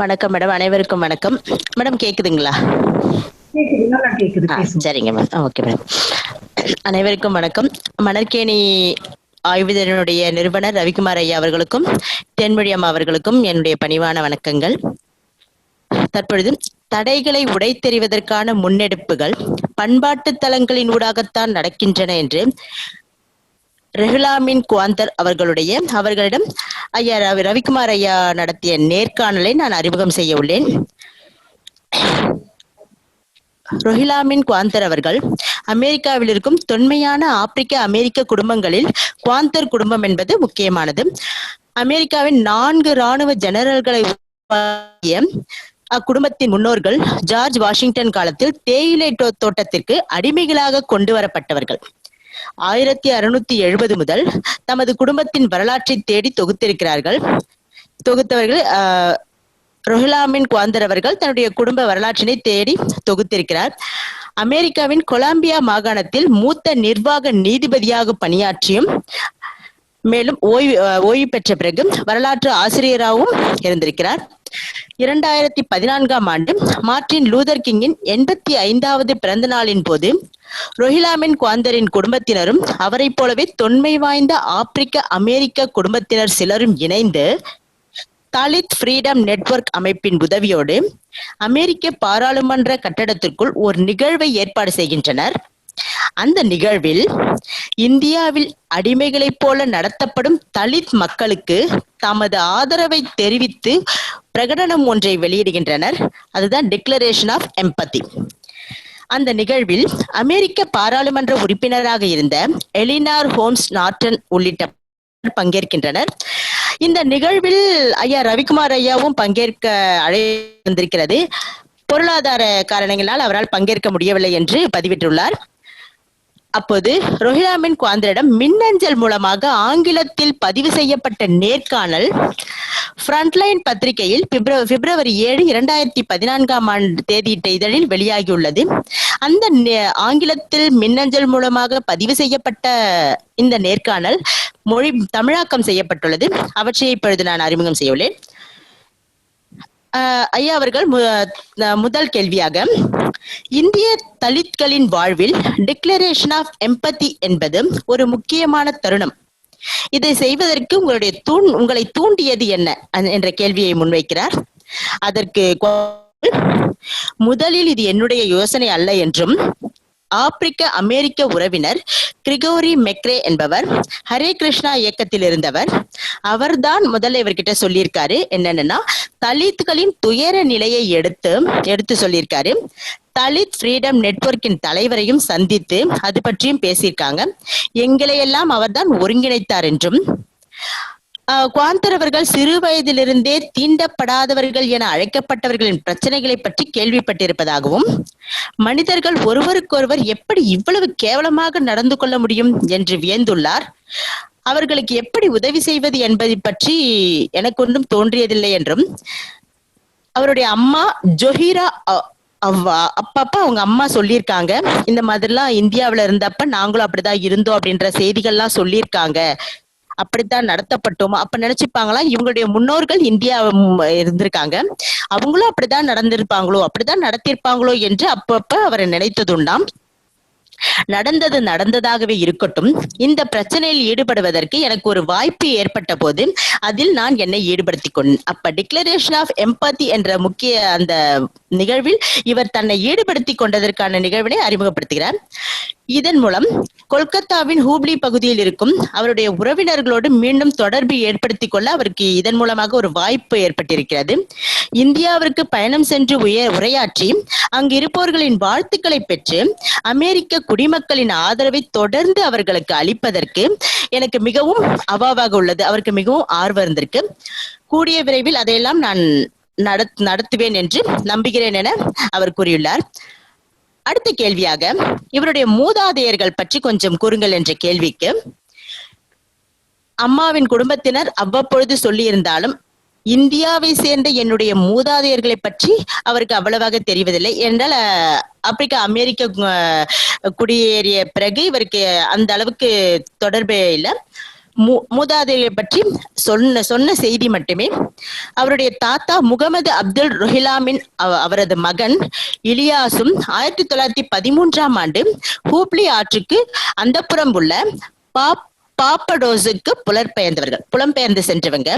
வணக்கம் மேடம் அனைவருக்கும் வணக்கம். மேடம் கேக்குதுங்களா? சரிங்க மேம். ஓகே மேடம் அனைவருக்கும் வணக்கம். மணற்கேணி ஆய்விதனுடைய நிறுவனர் ரவிக்குமார் ஐயா அவர்களுக்கும் தென்மொழி அம்மா அவர்களுக்கும் என்னுடைய பணிவான வணக்கங்கள். தற்பொழுது தடைகளை உடைத்தெறிவதற்கான முன்னெடுப்புகள் பண்பாட்டு தலங்களின் ஊடாகத்தான் நடக்கின்றன என்று ரெகுலாமின் குவாந்தர் அவர்களுடைய அவர்களிடம் ஐயா ரவி ரவிக்குமார் ஐயா நடத்திய நேர்காணலை நான் அறிமுகம் செய்ய உள்ளேன். ரொஹிலாமின் குவாந்தர் அவர்கள் அமெரிக்காவில் இருக்கும் தொன்மையான ஆப்பிரிக்க அமெரிக்க குடும்பங்களில் குவாந்தர் குடும்பம் என்பது முக்கியமானது. அமெரிக்காவின் நான்கு ராணுவ ஜெனரல்களை உருவாக்கிய அக்குடும்பத்தின் முன்னோர்கள் ஜார்ஜ் வாஷிங்டன் காலத்தில் தேயிலை தோட்டத்திற்கு அடிமைகளாக கொண்டு வரப்பட்டவர்கள். ஆயிரத்தி அறுநூத்தி எழுபது முதல் தமது குடும்பத்தின் வரலாற்றை தேடி தொகுத்திருக்கிறார்கள். தொகுத்தவர்கள் ஆஹ், ரொஹிலாமின் குவாந்தர் அவர்கள் தன்னுடைய குடும்ப வரலாற்றினை தேடி தொகுத்திருக்கிறார். அமெரிக்காவின் கொலம்பியா மாகாணத்தில் மூத்த நிர்வாக நீதிபதியாக பணியாற்றியும் மேலும் ஓய்வு அஹ், ஓய்வு பெற்ற பிறகு வரலாற்று ஆசிரியராகவும் இருந்திருக்கிறார். இரண்டாயிரத்தி பதினான்காம் ஆண்டு மார்ட்டின் லூதர் கிங்கின் எண்பத்தி ஐந்தாவது பிறந்த நாளின் போது ரொஹிலாமின் குவாந்தரின் குடும்பத்தினரும் அவரைப் போலவே தொன்மை வாய்ந்த ஆப்பிரிக்க அமெரிக்க குடும்பத்தினர் சிலரும் இணைந்து தலித் ஃப்ரீடம் நெட்வொர்க் அமைப்பின் உதவியோடு அமெரிக்க பாராளுமன்ற கட்டடத்திற்குள் ஒரு நிகழ்வை ஏற்பாடு செய்கின்றனர். அந்த நிகழ்வில் இந்தியாவில் அடிமைகளைப் போல நடத்தப்படும் தலித் மக்களுக்கு தமது ஆதரவை தெரிவித்து பிரகடனம் ஒன்றை வெளியிடுகின்றனர். அதுதான் டிக்ளரேஷன் ஆஃப் எம்பத்தி அந்த நிகழ்வில் அமெரிக்க பாராளுமன்ற உறுப்பினராக இருந்த எலினார் ஹோம்ஸ் நார்டன் உள்ளிட்ட பங்கேற்கின்றனர். இந்த நிகழ்வில் ஐயா ரவிக்குமார் ஐயாவும் பங்கேற்க அழைத்திருக்கிறது பொருளாதார காரணங்களால் அவரால் பங்கேற்க முடியவில்லை என்று பதிவிட்டுள்ளார். அப்போது ரோஹிலாமின் குவாந்திரிடம் மின்னஞ்சல் மூலமாக ஆங்கிலத்தில் பதிவு செய்யப்பட்ட நேர்காணல் ஃப்ரண்ட்லைன் பத்திரிகையில் பிப்ர- பிப்ரவரி ஏழு இரண்டாயிரத்தி பதினான்காம் ஆண்டு தேதியிட்ட இதழில் வெளியாகியுள்ளது. அந்த நே- ஆங்கிலத்தில் மின்னஞ்சல் மூலமாக பதிவு செய்யப்பட்ட இந்த நேர்காணல் மொழி தமிழாக்கம் செய்யப்பட்டுள்ளது. அவற்றை இப்பொழுது நான் அறிமுகம் செய்யுள்ளேன் ஐயா அவர்கள் அஹ் முதல் கேள்வியாக இந்திய தலித்களின் வாழ்வில் டிக்ளரேஷன் ஆஃப் எம்பதி என்பது ஒரு முக்கியமான தருணம். இதை செய்வதற்கு உங்களுடைய தூண் உங்களை தூண்டியது என்ன? என்ற கேள்வியை முன்வைக்கிறார். அதற்கு முதலில் இது என்னுடைய யோசனை அல்ல என்றும் ஆப்பிரிக்க அமெரிக்க உறவினர் கிரிகோரி மெக்ரே என்பவர் ஹரே கிருஷ்ணா இயக்கத்தில் இருந்தவர். அவர்தான் முதல்ல இவர்கிட்ட சொல்லியிருக்காரு. என்னன்னா தலித்களின் துயர நிலையை எடுத்து எடுத்து சொல்லியிருக்காரு. தலித் ஃப்ரீடம் நெட்வொர்க்கின் தலைவரையும் சந்தித்து அது பற்றியும் பேசியிருக்காங்க. எங்களையெல்லாம் அவர்தான் ஒருங்கிணைத்தார் என்றும் குவாந்தர் அவர்கள் சிறு வயதிலிருந்தே தீண்டப்படாதவர்கள் என அழைக்கப்பட்டவர்களின் பிரச்சனைகளை பற்றி கேள்விப்பட்டிருப்பதாகவும் மனிதர்கள் ஒருவருக்கொருவர் எப்படி இவ்வளவு கேவலமாக நடந்து கொள்ள முடியும் என்று வியந்துள்ளார். அவர்களுக்கு எப்படி உதவி செய்வது என்பதை பற்றி எனக்கு ஒன்றும் தோன்றியதில்லை என்றும் அவருடைய அம்மா ஜொஹீரா அவ்வா அப்பப்ப அவங்க அம்மா சொல்லியிருக்காங்க. இந்த மாதிரிலாம் இந்தியாவுல இருந்தப்ப நாங்களும் அப்படிதான் இருந்தோம் அப்படின்ற செய்திகள்லாம் சொல்லியிருக்காங்க. அப்படித்தான் நடத்தப்பட்டோம் அப்ப நினைச்சுப்பாங்களா? இவங்களுடைய முன்னோர்கள் இந்தியா இருந்திருக்காங்க. அவங்களும் அப்படிதான் நடந்திருப்பாங்களோ அப்படிதான் நடத்தியிருப்பாங்களோ என்று அப்பப்ப அவரை நினைத்ததுண்டாம். நடந்தது நடந்ததாகவே இருக்கட்டும். இந்த பிரச்சனையில் ஈடுபடுவதற்கு எனக்கு ஒரு வாய்ப்பு ஏற்பட்ட போது அதில் நான் என்னை ஈடுபடுத்திக் கொண்டேன் அப்ப டிக்ளரேஷன் ஆஃப் எம்பத்தி என்ற முக்கிய அந்த நிகழ்வில் இவர் தன்னை ஈடுபடுத்திக் கொண்டதற்கான நிகழ்வினை அறிமுகப்படுத்துகிறார். இதன் மூலம் கொல்கத்தாவின் ஹூப்ளி பகுதியில் இருக்கும் அவருடைய உறவினர்களோடு மீண்டும் தொடர்பு ஏற்படுத்திக் கொள்ள அவருக்கு இதன் மூலமாக ஒரு வாய்ப்பு ஏற்பட்டிருக்கிறது. இந்தியாவிற்கு பயணம் சென்று உயர் உரையாற்றி அங்கு இருப்பவர்களின் வாழ்த்துக்களை பெற்று அமெரிக்க குடிமக்களின் ஆதரவை தொடர்ந்து அவர்களுக்கு அளிப்பதற்கு எனக்கு மிகவும் அவாவாக உள்ளது. அவருக்கு மிகவும் ஆர்வம் இருந்திருக்கு. கூடிய விரைவில் அதையெல்லாம் நான் நடத் நடத்துவேன் என்று நம்புகிறேன் என அவர் கூறியுள்ளார். அடுத்த கேள்வியாக இவருடைய மூதாதையர்கள் பற்றி கொஞ்சம் கூறுங்கள் என்ற கேள்விக்கு அம்மாவின் குடும்பத்தினர் அவ்வப்பொழுது சொல்லியிருந்தாலும் இந்தியாவை சேர்ந்த என்னுடைய மூதாதையர்களை பற்றி அவருக்கு அவ்வளவாக தெரிவதில்லை. என்றால் ஆப்பிரிக்கா அமெரிக்க குடியேறிய பிறகு இவருக்கு அந்த அளவுக்கு தொடர்பே இல்லை. மூதாதையை பற்றி சொன்ன சொன்ன செய்தி மட்டுமே. அவருடைய தாத்தா முகமது அப்துல் ரொஹிலாமின் அவரது மகன் இலியாசும் ஆயிரத்தி தொள்ளாயிரத்தி பதிமூன்றாம் ஆண்டு ஹூப்ளி ஆற்றுக்கு அந்தப்புறம் உள்ள பாப் பாப்படோஸுக்கு புலற்பெயர்ந்தவர்கள் புலம்பெயர்ந்து சென்றவங்க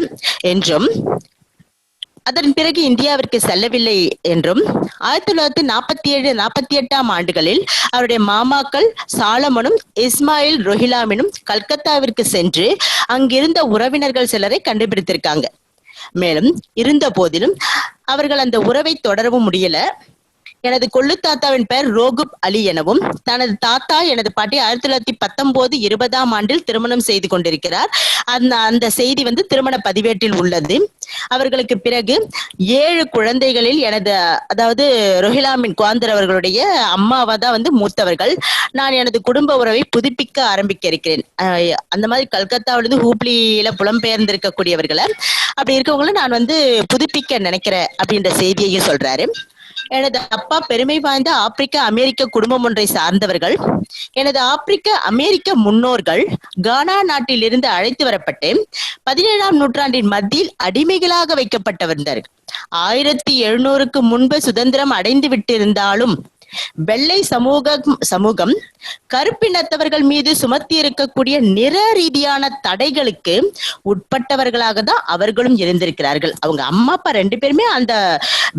என்றும் அதன் பிறகு இந்தியாவிற்கு செல்லவில்லை என்றும் ஆயிரத்தி தொள்ளாயிரத்தி நாற்பத்தி ஏழு நாற்பத்தி எட்டாம் ஆண்டுகளில் அவருடைய மாமாக்கள் சாலமனும் இஸ்மாயில் ரொஹிலாமினும் கல்கத்தாவிற்கு சென்று அங்கிருந்த உறவினர்கள் சிலரை கண்டுபிடித்திருக்காங்க. மேலும் இருந்த போதிலும் அவர்கள் அந்த உறவை தொடரவும் முடியல. எனது கொள்ளு தாத்தாவின் பெயர் ரோகுப் அலி எனவும் தனது தாத்தா எனது பாட்டி ஆயிரத்தி தொள்ளாயிரத்தி பத்தொன்பது இருபதாம் ஆண்டில் திருமணம் செய்து கொண்டிருக்கிறார். அந்த அந்த செய்தி வந்து திருமண பதிவேட்டில் உள்ளது. அவர்களுக்கு பிறகு ஏழு குழந்தைகளில் எனது அதாவது ரொஹிலாமின் குவாந்தர் அவர்களுடைய அம்மாவா தான் வந்து மூத்தவர்கள். நான் எனது குடும்ப உறவை புதுப்பிக்க ஆரம்பிக்க இருக்கிறேன். அந்த மாதிரி கல்கத்தாவிலிருந்து ஹூப்ளியில புலம்பெயர்ந்து இருக்கக்கூடியவர்களை அப்படி இருக்கவங்களை நான் வந்து புதுப்பிக்க நினைக்கிறேன் அப்படின்ற செய்தியையும் சொல்றாரு. எனது அப்பா பெருமை வாய்ந்த ஆப்பிரிக்க அமெரிக்க குடும்பம் ஒன்றை சார்ந்தவர்கள். எனது ஆப்பிரிக்க அமெரிக்க முன்னோர்கள் கானா நாட்டிலிருந்து அழைத்து வரப்பட்டு பதினேழாம் நூற்றாண்டின் மத்தியில் அடிமைகளாக வைக்கப்பட்டவர்ந்தார்கள். ஆயிரத்தி எழுநூறுக்கு முன்பு சுதந்திரம் அடைந்து விட்டிருந்தாலும் வெள்ளை சமூகம் சமூகம் கருப்பினத்தவர்கள் மீது சுமத்தி இருக்கக்கூடிய நிற ரீதியான தடைகளுக்கு உட்பட்டவர்களாக தான் அவர்களும் இருந்திருக்கிறார்கள். அவங்க அம்மா அப்பா ரெண்டு பேருமே அந்த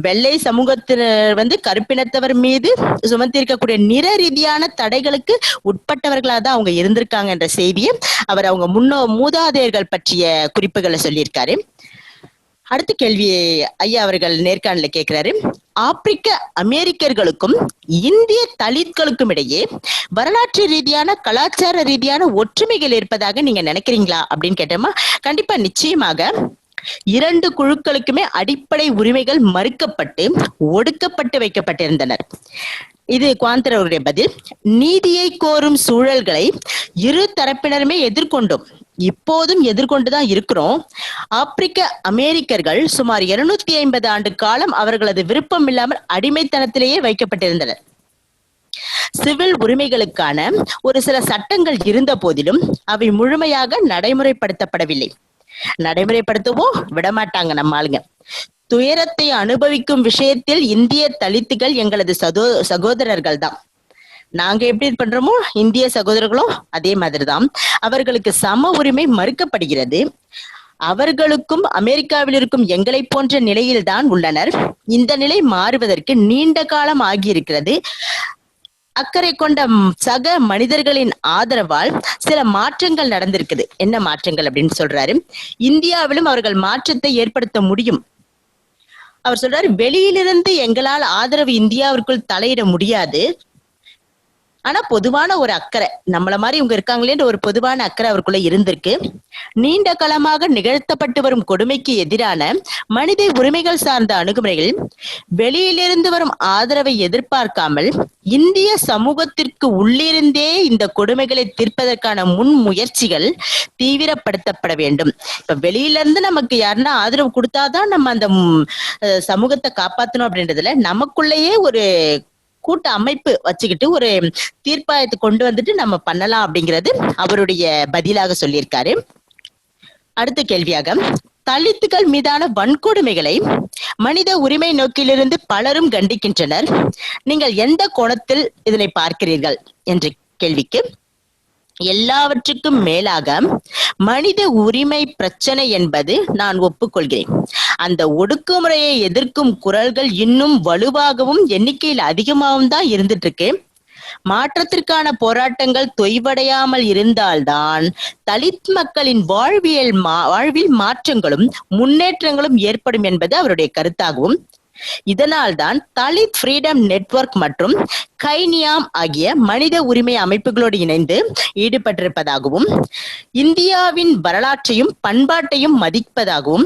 வெள்ளை சமூகத்தினர் வந்து கருப்பினத்தவர் மீது சுமத்தி இருக்கக்கூடிய நிற ரீதியான தடைகளுக்கு உட்பட்டவர்களாக தான் அவங்க இருந்திருக்காங்க என்ற செய்தியை அவர் அவங்க முன்னோ மூதாதையர்கள் பற்றிய குறிப்புகளை சொல்லியிருக்காரு. அடுத்த கேள்வி ஐயா அவர்கள் நேர்காணல கேட்கிறாரு. ஆப்பிரிக்க அமெரிக்கர்களுக்கும் இந்திய தலித்களுக்கும் இடையே வரலாற்று ரீதியான கலாச்சார ரீதியான ஒற்றுமைகள் இருப்பதாக நீங்க நினைக்கிறீங்களா அப்படின்னு கேட்டோமா? கண்டிப்பா நிச்சயமாக இரண்டு குழுக்களுக்குமே அடிப்படை உரிமைகள் மறுக்கப்பட்டு ஒடுக்கப்பட்டு வைக்கப்பட்டிருந்தனர். இது குவாந்தர் அவருடைய பதில். நீதியை கோரும் சூழல்களை இரு தரப்பினருமே எதிர்கொண்டோம். இப்போதும் எதிர்கொண்டுதான் இருக்கிறோம். ஆப்பிரிக்க அமெரிக்கர்கள் சுமார் இருநூத்தி ஐம்பது ஆண்டு காலம் அவர்களது விருப்பம் இல்லாமல் அடிமைத்தனத்திலேயே வைக்கப்பட்டிருந்தனர். சிவில் உரிமைகளுக்கான ஒரு சில சட்டங்கள் இருந்த போதிலும் அவை முழுமையாக நடைமுறைப்படுத்தப்படவில்லை. நடைமுறைப்படுத்தவோ விடமாட்டாங்க நம்ம ஆளுங்க. துயரத்தை அனுபவிக்கும் விஷயத்தில் இந்திய தலித்துகள் எங்களது சகோ சகோதரர்கள் தான் நாங்க எப்படி பண்றோமோ இந்திய சகோதரர்களும் அதே மாதிரிதான். அவர்களுக்கு சம உரிமை மறுக்கப்படுகிறது. அவர்களுக்கும் அமெரிக்காவில் இருக்கும் எங்களை போன்ற நிலையில்தான் உள்ளனர். இந்த நிலை மாறுவதற்கு நீண்ட காலம் ஆகியிருக்கிறது. அக்கறை கொண்ட சக மனிதர்களின் ஆதரவால் சில மாற்றங்கள் நடந்திருக்குது. என்ன மாற்றங்கள் அப்படின்னு சொல்றாரு? இந்தியாவிலும் அவர்கள் மாற்றத்தை ஏற்படுத்த முடியும். அவர் சொல்றாரு வெளியிலிருந்து எங்களால் ஆதரவு இந்தியாவிற்குள் தலையிட முடியாது. ஆனா பொதுவான ஒரு அக்கறை. நம்மள மாதிரி இவங்க இருக்காங்களேன்ற ஒரு பொதுவான அக்கறை அவருக்குள்ள இருந்திருக்கு. நீண்ட காலமாக நிகழ்த்தப்பட்டு வரும் கொடுமைக்கு எதிரான மனித உரிமைகள் சார்ந்த அணுகுமுறைகள் வெளியிலிருந்து வரும் ஆதரவை எதிர்பார்க்காமல் இந்திய சமூகத்திற்கு உள்ளிருந்தே இந்த கொடுமைகளை தீர்ப்பதற்கான முன் முயற்சிகள் தீவிரப்படுத்தப்பட வேண்டும். இப்ப வெளியில இருந்து நமக்கு யாருன்னா ஆதரவு கொடுத்தாதான் நம்ம அந்த சமூகத்தை காப்பாத்தணும் அப்படின்றதுல நமக்குள்ளேயே ஒரு கூட்ட அமைப்பு வச்சுக்கிட்டு ஒரு தீர்ப்பாயத்தை கொண்டு வந்துட்டு நம்ம பண்ணலாம் அப்படிங்கிறது அவருடைய பதிலாக சொல்லியிருக்காரு. அடுத்த கேள்வியாக தலித்துகள் மீதான வன்கொடுமைகளை மனித உரிமை நோக்கிலிருந்து பலரும் கண்டிக்கின்றனர். நீங்கள் எந்த கோணத்தில் இதனை பார்க்கிறீர்கள்? என்ற கேள்விக்கு எல்லாவற்றுக்கும் மேலாக மனித உரிமை பிரச்சனை என்பது நான் ஒப்புக்கொள்கிறேன். அந்த ஒடுக்குமுறையை எதிர்க்கும் குரல்கள் இன்னும் வலுவாகவும் எண்ணிக்கையில் அதிகமாகவும் தான் இருந்துட்டு இருக்கு மாற்றத்திற்கான போராட்டங்கள் தொய்வடையாமல் இருந்தால்தான் தலித் மக்களின் வாழ்வியல் மா வாழ்வில் மாற்றங்களும் முன்னேற்றங்களும் ஏற்படும் என்பது அவருடைய கருத்தாகவும் இதனால்தான் தலித் ஃப்ரீடம் நெட்வொர்க் மற்றும் கைனியாம் ஆகிய மனித உரிமை அமைப்புகளோடு இணைந்து ஈடுபட்டிருப்பதாகவும் இந்தியாவின் வரலாற்றையும் பண்பாட்டையும் மதிப்பதாகவும்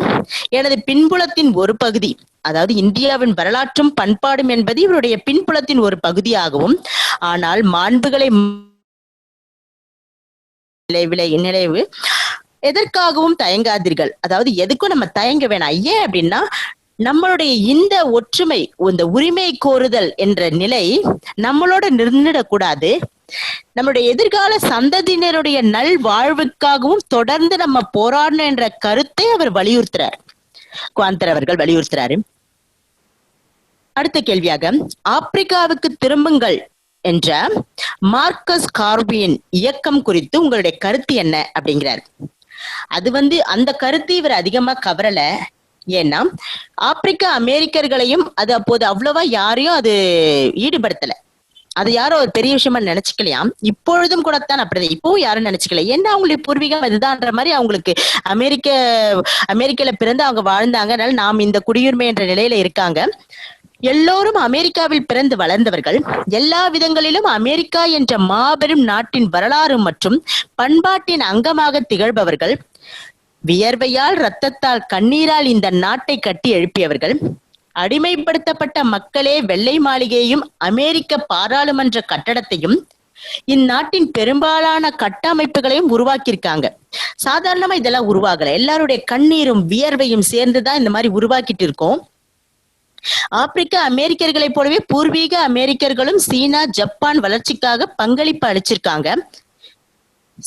எனது பின்புலத்தின் ஒரு பகுதி அதாவது இந்தியாவின் வரலாற்றும் பண்பாடும் என்பது இவருடைய பின்புலத்தின் ஒரு பகுதியாகவும் ஆனால் மாண்புகளை நினைவு எதற்காகவும் தயங்காதீர்கள். அதாவது எதுக்கும் நம்ம தயங்க வேணாம். ஏன் அப்படின்னா நம்மளுடைய இந்த ஒற்றுமை இந்த உரிமை கோருதல் என்ற நிலை நம்மளோட நின்றுடக்கூடாது. நம்முடைய எதிர்கால சந்ததியினருடைய நல் வாழ்வுக்காகவும் தொடர்ந்து நம்ம போராடணும் என்ற கருத்தை அவர் வலியுறுத்துறார். குவாந்தர் அவர்கள் வலியுறுத்துறாரு. அடுத்த கேள்வியாக ஆப்பிரிக்காவுக்கு திரும்புங்கள் என்ற மார்க்கஸ் கார்பியின் இயக்கம் குறித்து உங்களுடைய கருத்து என்ன அப்படிங்கிறார். அது வந்து அந்த கருத்து இவர் அதிகமா கவரல. ஏன்னா ஆப்பிரிக்க அமெரிக்கர்களையும் அது அப்போது அவ்வளவா யாரையும் அது ஈடுபடுத்தல. அது யாரும் ஒரு பெரிய விஷயமா நினைச்சுக்கலையாம் இப்பொழுதும் கூடத்தான் அப்படிதான் இப்பவும் யாரும் நினைச்சுக்கல. ஏன்னா அவங்களுடைய பூர்வீகம்? இதுதான்ற மாதிரி அவங்களுக்கு அமெரிக்க அமெரிக்கால பிறந்து அவங்க வாழ்ந்தாங்க. அதனால நாம் இந்த குடியுரிமை என்ற நிலையில இருக்காங்க. எல்லோரும் அமெரிக்காவில் பிறந்து வளர்ந்தவர்கள். எல்லா விதங்களிலும் அமெரிக்கா என்ற மாபெரும் நாட்டின் வரலாறு மற்றும் பண்பாட்டின் அங்கமாக திகழ்பவர்கள். வியர்வையால் இரத்தத்தால் கண்ணீரால் இந்த நாட்டை கட்டி எழுப்பியவர்கள் அடிமைப்படுத்தப்பட்ட மக்களே வெள்ளை மாளிகையையும் அமெரிக்க பாராளுமன்ற கட்டடத்தையும் இந்நாட்டின் பெரும்பாலான கட்டமைப்புகளையும் உருவாக்கியிருக்காங்க. சாதாரணமா இதெல்லாம் உருவாகல. எல்லாருடைய கண்ணீரும் வியர்வையும் சேர்ந்துதான் இந்த மாதிரி உருவாக்கிட்டு இருக்கோம். ஆப்பிரிக்க அமெரிக்கர்களை போலவே பூர்வீக அமெரிக்கர்களும் சீனா ஜப்பான் வளர்ச்சிக்காக பங்களிப்பு அளிச்சிருக்காங்க.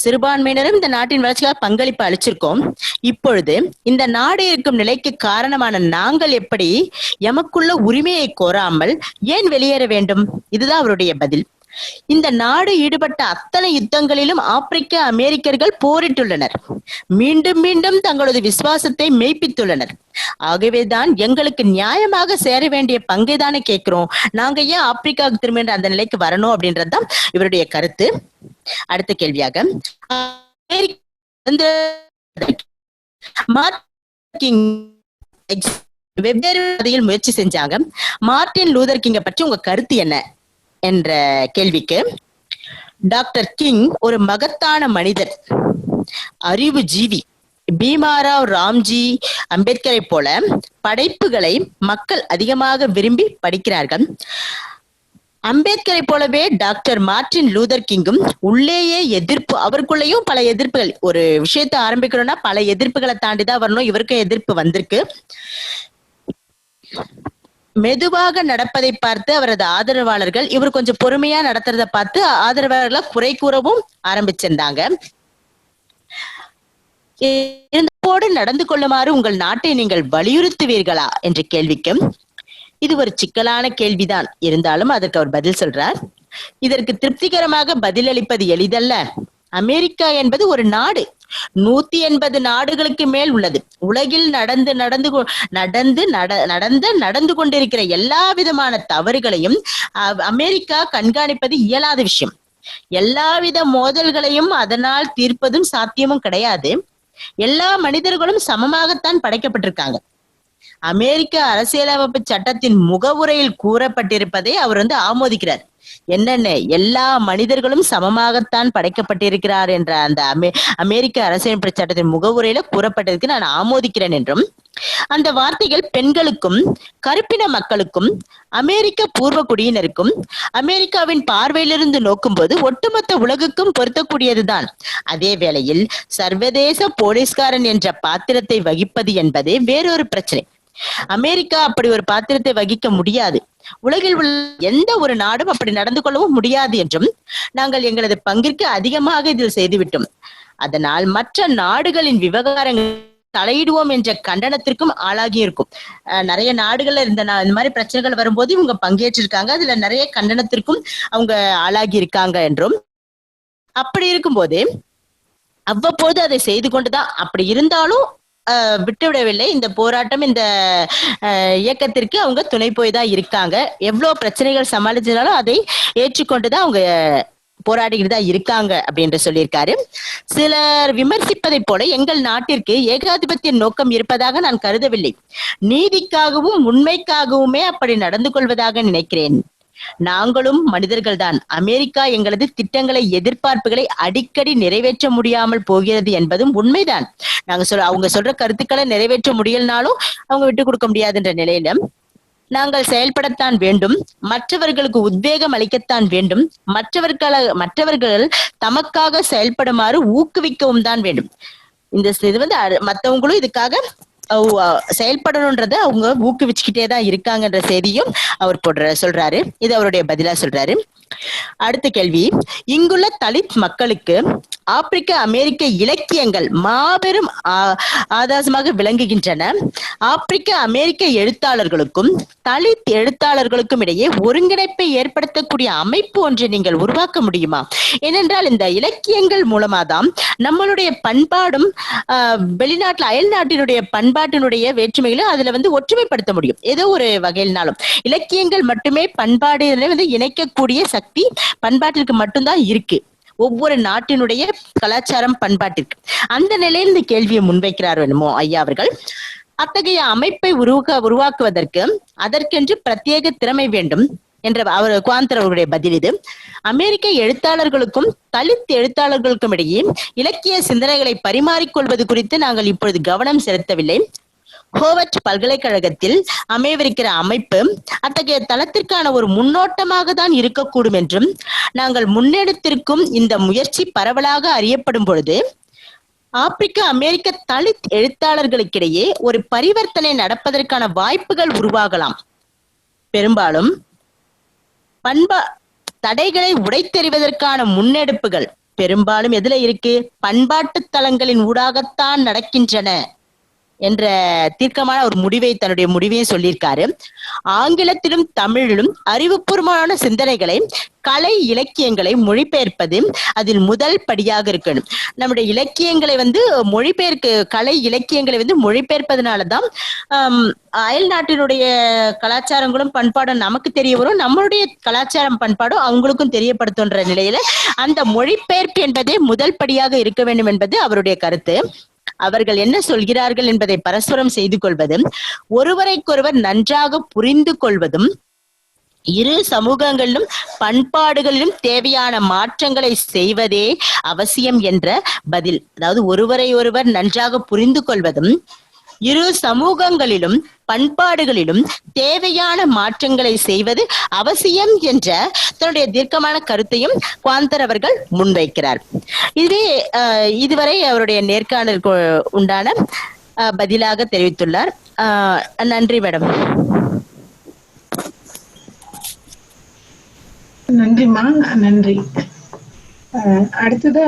சிறுபான்மையினரும் இந்த நாட்டின் வளர்ச்சிக்காக பங்களிப்பு அளிச்சிருக்கோம். இப்பொழுது இந்த நாடு இருக்கும் நிலைக்கு காரணமான நாங்கள் எப்படி எமக்குள்ள உரிமையை கோராமல் ஏன் வெளியேற வேண்டும்? இதுதான் அவருடைய பதில். இந்த நாடு ஈடுபட்ட அத்தனை யுத்தங்களிலும் ஆப்பிரிக்க அமெரிக்கர்கள் போரிட்டுள்ளனர். மீண்டும் மீண்டும் தங்களது விசுவாசத்தை மெய்ப்பித்துள்ளனர். ஆகவேதான் எங்களுக்கு நியாயமாக சேர வேண்டிய பங்கை தானே கேட்கிறோம். நாங்க ஏன் ஆப்பிரிக்காவுக்கு திரும்ப அந்த நிலைக்கு வரணும் அப்படின்றதுதான் இவருடைய கருத்து. அடுத்த கேள்வியாக வெவ்வேறு முயற்சி செஞ்சாங்க மார்ட்டின் லூதர் கிங்க பற்றி உங்க கருத்து என்ன? என்ற கேள்விக்கு டாக்டர் கிங் ஒரு மகத்தான மனிதர் அறிவு ஜீவி பீமாராவ் ராம்ஜி அம்பேத்கரை போல படைப்புகளை மக்கள் அதிகமாக விரும்பி படிக்கிறார்கள். அம்பேத்கரை போலவே டாக்டர் மார்ட்டின் லூதர் கிங்கும் உள்ளேயே எதிர்ப்பு அவருக்குள்ளேயும் பல எதிர்ப்புகள். ஒரு விஷயத்தை ஆரம்பிக்கணும்னா பல எதிர்ப்புகளை தாண்டிதான் வரணும். இவருக்கும் எதிர்ப்பு வந்திருக்கு. மெதுவாக நடப்பதை பார்த்து அவரது ஆதரவாளர்கள் இவர் கொஞ்சம் பொறுமையா நடத்துறத பார்த்து ஆதரவாளர்களை குறை கூறவும் ஆரம்பிச்சிருந்தாங்க. இருந்தபோடு நடந்து கொள்ளுமாறு உங்கள் நாட்டை நீங்கள் வலியுறுத்துவீர்களா? என்ற கேள்விக்கும் இது ஒரு சிக்கலான கேள்விதான். இருந்தாலும் அதற்கு அவர் பதில் சொல்றார். இதற்கு திருப்திகரமாக பதிலளிப்பது எளிதல்ல. அமெரிக்கா என்பது ஒரு நாடு. நூத்தி எண்பது நாடுகளுக்கு மேல் உள்ளது. உலகில் நடந்து நடந்து கொ- நடந்து நட நடந்த நடந்து கொண்டிருக்கிற எல்லா விதமான தவறுகளையும் அ- அமெரிக்கா கண்காணிப்பது இயலாத விஷயம். எல்லாவித மோதல்களையும் அதனால் தீர்ப்பதும் சாத்தியமும் கிடையாது. எல்லா மனிதர்களும் சமமாகத்தான் படைக்கப்பட்டிருக்காங்க. அமெரிக்க அரசியலமைப்பு சட்டத்தின் முகவுரையில் கூறப்பட்டிருப்பதை அவர் வந்து ஆமோதிக்கிறார். என்னென்ன எல்லா மனிதர்களும் சமமாகத்தான் படைக்கப்பட்டிருக்கிறார் என்ற அந்த அமெ அமெரிக்க அரசியல் சட்டத்தின் முகவுரையில கூறப்பட்டதுக்கு நான் ஆமோதிக்கிறேன் என்றும் அந்த வார்த்தைகள் பெண்களுக்கும் கருப்பின மக்களுக்கும் அமெரிக்க பூர்வ குடியினருக்கும் அமெரிக்காவின் பார்வையிலிருந்து நோக்கும்போது ஒட்டுமொத்த உலகுக்கும் பொருத்தக்கூடியதுதான். அதே வேளையில் சர்வதேச போலீஸ்காரன் என்ற பாத்திரத்தை வகிப்பது என்பதே வேறொரு பிரச்சனை. அமெரிக்கா அப்படி ஒரு பாத்திரத்தை வகிக்க முடியாது. உலகில் உள்ள எந்த ஒரு நாடும் அப்படி நடந்து கொள்ளவும் முடியாது என்றும் நாங்கள் எங்களது பங்கிற்கு அதிகமாக இதில் செய்துவிட்டோம். அதனால் மற்ற நாடுகளின் விவகாரங்கள் தலையிடுவோம் என்ற கண்டனத்திற்கும் ஆளாகி இருக்கும் அஹ் நிறைய நாடுகள்ல இருந்த இந்த மாதிரி பிரச்சனைகள் வரும்போது இவங்க பங்கேற்றிருக்காங்க. அதுல நிறைய கண்டனத்திற்கும் அவங்க ஆளாகி இருக்காங்க என்றும். அப்படி இருக்கும்போது அவ்வப்போது அதை செய்து கொண்டுதான் அப்படி இருந்தாலும் விட்டுவிடவில்லை. இந்த போராட்டம் இந்த ஆஹ், இயக்கத்திற்கு அவங்க துணை போய் தான் இருக்காங்க. எவ்வளவு பிரச்சனைகள் சமாளிச்சாலும் அதை ஏற்றுக்கொண்டுதான் அவங்க போராடிக்கிட்டு தான் இருக்காங்க அப்படின்ற சொல்லியிருக்காரு. சிலர் விமர்சிப்பதைப் போல எங்கள் நாட்டிற்கு ஏகாதிபத்திய நோக்கம் இருப்பதாக நான் கருதவில்லை. நீதிக்காகவும் உண்மைக்காகவுமே அப்படி நடந்து கொள்வதாக நினைக்கிறேன். நாங்களும் மனிதர்கள்தான். அமெரிக்கா எங்களது திட்டங்களை எதிர்பார்ப்புகளை அடிக்கடி நிறைவேற்ற முடியாமல் போகிறது என்பதும் உண்மைதான். நாங்க சொல்ற அவங்க சொல்ற கருத்துக்களை நிறைவேற்ற முடியலனாலும் அவங்க விட்டு கொடுக்க முடியாதுன்ற நிலையில நாங்கள் செயல்படத்தான் வேண்டும். மற்றவர்களுக்கு உத்வேகம் அளிக்கத்தான் வேண்டும். மற்றவர்கள மற்றவர்கள் தமக்காக செயல்படுமாறு ஊக்குவிக்கவும் தான் வேண்டும். இந்த இது வந்து மத்தவங்களும் இதுக்காக செயல்படணும்ன்றத அவங்க ஊக்குவிச்சுக்கிட்டே தான் இருக்காங்கன்ற செய்தியும் அவர் போடுற சொல்றாரு. இது அவருடைய பதிலா சொல்றாரு. அடுத்த கேள்வி. இங்குள்ள தலித் மக்களுக்கு ஆப்பிரிக்க அமெரிக்க இலக்கியங்கள் மாபெரும் ஆ- ஆதாசமாக விளங்குகின்றன. ஆப்பிரிக்க அமெரிக்க எழுத்தாளர்களுக்கும் தலித் எழுத்தாளர்களுக்கும் இடையே ஒருங்கிணைப்பை ஏற்படுத்தக்கூடிய அமைப்பு ஒன்றை நீங்கள் உருவாக்க முடியுமா? ஏனென்றால் இந்த இலக்கியங்கள் மூலமாதான் நம்மளுடைய பண்பாடும் ஆஹ், வெளிநாட்டுல அயல் நாட்டினுடைய பண்பாட்டினுடைய வேற்றுமைகளை அதுல வந்து ஒற்றுமைப்படுத்த முடியும். ஏதோ ஒரு வகையினாலும். இலக்கியங்கள் மட்டுமே பண்பாடு வந்து இணைக்கக்கூடிய சக்தி பண்பாட்டிற்கு மட்டும்தான் இருக்கு. ஒவ்வொரு நாட்டினுடைய கலாச்சாரம் பண்பாட்டிற்கு. அந்த நிலையில் இந்த கேள்வியை முன்வைக்கிறார் என்னமோ ஐயா அவர்கள் அத்தகைய அமைப்பை உருவாக்க உருவாக்குவதற்கு அதற்கென்று பிரத்யேக திறமை வேண்டும் என்ற அவர் குவாந்தர் அவருடைய பதில் இது. அமெரிக்க எழுத்தாளர்களுக்கும் தலித் எழுத்தாளர்களுக்கும் இடையே இலக்கிய சிந்தனைகளை பரிமாறிக்கொள்வது குறித்து நாங்கள் இப்பொழுது கவனம் செலுத்தவில்லை. ஹோவர்ட் பல்கலைக்கழகத்தில் அமையவிருக்கிற அமைப்பு அத்தகைய தளத்திற்கான ஒரு முன்னோட்டமாக தான் இருக்கக்கூடும் என்றும் நாங்கள் முன்னெடுத்திருக்கும் இந்த முயற்சி பரவலாக அறியப்படும் பொழுது ஆப்பிரிக்க அமெரிக்க தலித் எழுத்தாளர்களுக்கிடையே ஒரு பரிவர்த்தனை நடப்பதற்கான வாய்ப்புகள் உருவாகலாம். பெரும்பாலும் பண்பா தடைகளை உடைத்தெறிவதற்கான முன்னெடுப்புகள் பெரும்பாலும் எதுல இருக்கு? பண்பாட்டு தளங்களின் ஊடாகத்தான் நடக்கின்றன. என்ற தீர்க்கமான ஒரு முடிவை தன்னுடைய முடிவையும் சொல்லியிருக்காரு. ஆங்கிலத்திலும் தமிழிலும் அறிவுபூர்வமான சிந்தனைகளை கலை இலக்கியங்களை மொழிபெயர்ப்பது அதில் முதல் படியாக இருக்கணும். நம்முடைய இலக்கியங்களை வந்து மொழிபெயர்க்கு கலை இலக்கியங்களை வந்து மொழிபெயர்ப்பதனாலதான் ஆம், அயல் நாட்டினுடைய கலாச்சாரங்களும் பண்பாடும் நமக்கு தெரிய வரும். நம்மளுடைய கலாச்சாரம் பண்பாடும் அவங்களுக்கும் தெரியப்படுத்துன்ற நிலையில அந்த மொழிபெயர்ப்பு என்பதே முதல் படியாக இருக்க வேண்டும் என்பது அவருடைய கருத்து. அவர்கள் என்ன சொல்கிறார்கள் என்பதை பரஸ்பரம் செய்து கொள்வதும் ஒருவரைக்கொருவர் நன்றாக புரிந்து கொள்வதும் இரு சமூகங்களிலும் பண்பாடுகளிலும் தேவையான மாற்றங்களை செய்வதே அவசியம் என்ற பதில். அதாவது ஒருவரை ஒருவர் நன்றாக புரிந்து கொள்வதும் இரு சமூகங்களிலும் பண்பாடுகளிலும் தேவையான மாற்றங்களை செய்வது அவசியம் என்ற தன்னுடைய தீர்க்கமான கருத்தையும் குவாந்தர் அவர்கள் முன்வைக்கிறார். இதுவே இதுவரை அவருடைய நேர்காணல் உண்டான அஹ், பதிலாக தெரிவித்துள்ளார். நன்றி மேடம். நன்றிமா நன்றி. அஹ் அடுத்ததா